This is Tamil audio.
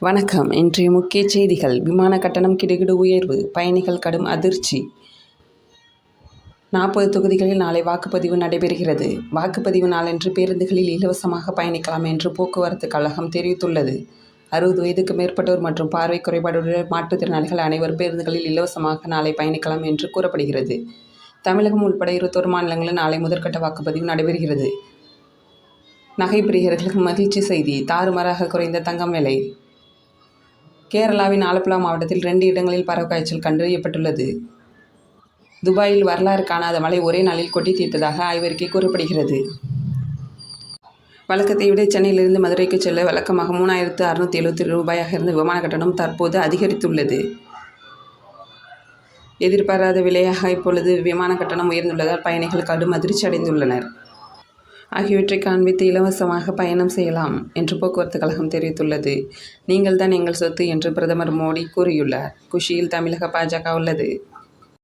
வணக்கம். இன்றைய முக்கிய செய்திகள். விமான கட்டணம் கிடுகிடு உயர்வு. பயணிகள் கடும் அதிர்ச்சி. நாற்பது தொகுதிகளில் நாளை வாக்குப்பதிவு நடைபெறுகிறது. வாக்குப்பதிவு நாளன்று பேருந்துகளில் இலவசமாக பயணிக்கலாம் என்று போக்குவரத்து கழகம் தெரிவித்துள்ளது. அறுபது வயதுக்கு மேற்பட்டோர் மற்றும் பார்வை குறைபாடுடைய மாற்றுத்திறனாளிகள் அனைவரும் பேருந்துகளில் இலவசமாக நாளை பயணிக்கலாம் என்று கூறப்படுகிறது. தமிழகம் உட்பட இருபத்தோரு மாநிலங்களில் நாளை முதற்கட்ட வாக்குப்பதிவு நடைபெறுகிறது. நகை பிரியர்களுக்கு மகிழ்ச்சி செய்தி. தாறுமாறாக குறைந்த தங்கம் விலை. கேரளாவின் ஆலப்புழா மாவட்டத்தில் ரெண்டு இடங்களில் பறவை காய்ச்சல் கண்டறியப்பட்டுள்ளது. துபாயில் வரலாறு காணாத மழை ஒரே நாளில் கொட்டி தீர்த்ததாக ஆய்வறிக்கை கூறப்படுகிறது. வழக்கத்தை விட சென்னையிலிருந்து மதுரைக்கு செல்ல வழக்கமாக மூணாயிரத்து அறுநூற்றி எழுபத்தி ரூபாயாக இருந்த விமான கட்டணம் தற்போது அதிகரித்துள்ளது. எதிர்பாராத விலையாக இப்பொழுது விமான கட்டணம் உயர்ந்துள்ளதால் பயணிகள் கடும் அதிர்ச்சி அடைந்துள்ளனர் ஆகியவற்றை காண்பித்து இலவசமாக பயணம் செய்யலாம் என்று போக்குவரத்து கழகம் தெரிவித்துள்ளது. நீங்கள் தான் எங்கள் சொத்து என்று பிரதமர் மோடி கூறியுள்ளார். குஷியில் தமிழக பாஜக உள்ளது.